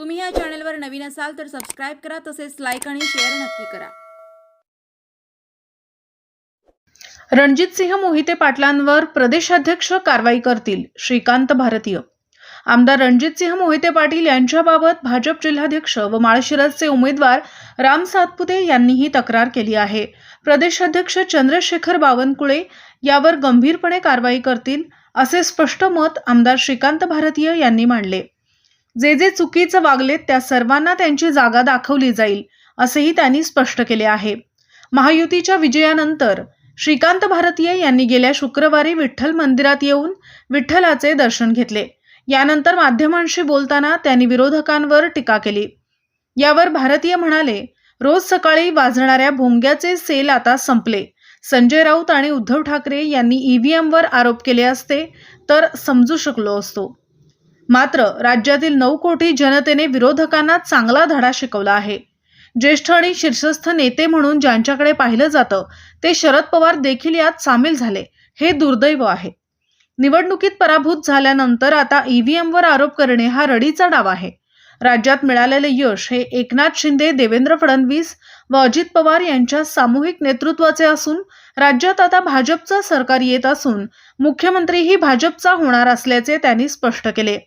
तुम्ही या चॅनलवर नवीन असाल तर सबस्क्राईब करा तसेच लाईक आणि शेअर नक्की करा. रणजितसिंह मोहिते पाटलांवर प्रदेशाध्यक्ष कारवाई करतील श्रीकांत भारतीय. आमदार रणजितसिंह मोहिते पाटील यांच्याबाबत भाजप जिल्हाध्यक्ष व माळशिरसचे उमेदवार राम सातपुते यांनीही तक्रार केली आहे. प्रदेशाध्यक्ष चंद्रशेखर बावनकुळे यावर गंभीरपणे कारवाई करतील असे स्पष्ट मत आमदार श्रीकांत भारतीय यांनी मांडले. जे जे चुकीचं वागलेत त्या सर्वांना त्यांची जागा दाखवली जाईल असेही त्यांनी स्पष्ट केले आहे. महायुतीच्या विजयानंतर श्रीकांत भारतीय यांनी गेल्या शुक्रवारी विठ्ठल मंदिरात येऊन विठ्ठलाचे दर्शन घेतले. यानंतर माध्यमांशी बोलताना त्यांनी विरोधकांवर टीका केली. यावर भारतीय म्हणाले रोज सकाळी वाजणाऱ्या भोंग्याचे सेल आता संपले. संजय राऊत आणि उद्धव ठाकरे यांनी ईव्हीएमवर आरोप केले असते तर समजू शकलो असतो. मात्र राज्यातील नऊ कोटी जनतेने विरोधकांना चांगला धडा शिकवला आहे. ज्येष्ठ आणि शीर्षस्थ नेते म्हणून ज्यांच्याकडे पाहिलं जातं ते शरद पवार देखील यात सामील झाले. हे दुर्दैव आहे. निवडणुकीत पराभूत झाल्यानंतर आता ईव्हीएमवर आरोप करणे हा रडीचा डाव आहे. राज्यात मिळालेले यश हे एकनाथ शिंदे देवेंद्र फडणवीस व अजित पवार यांच्या सामूहिक नेतृत्वाचे असून राज्यात आता भाजपचं सरकार येत असून मुख्यमंत्रीही भाजपचा होणार असल्याचे त्यांनी स्पष्ट केले.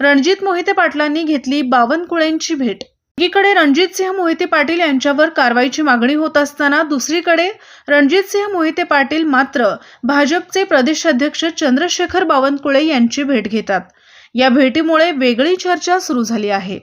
रणजित मोहिते पाटलांनी घेतली बावनकुळेंची भेट. एकीकडे रणजितसिंह मोहिते पाटील यांच्यावर कारवाईची मागणी होत असताना दुसरीकडे रणजितसिंह मोहिते पाटील मात्र भाजपचे प्रदेशाध्यक्ष चंद्रशेखर बावनकुळे यांची भेट घेतात. या भेटीमुळे वेगळी चर्चा सुरू झाली आहे.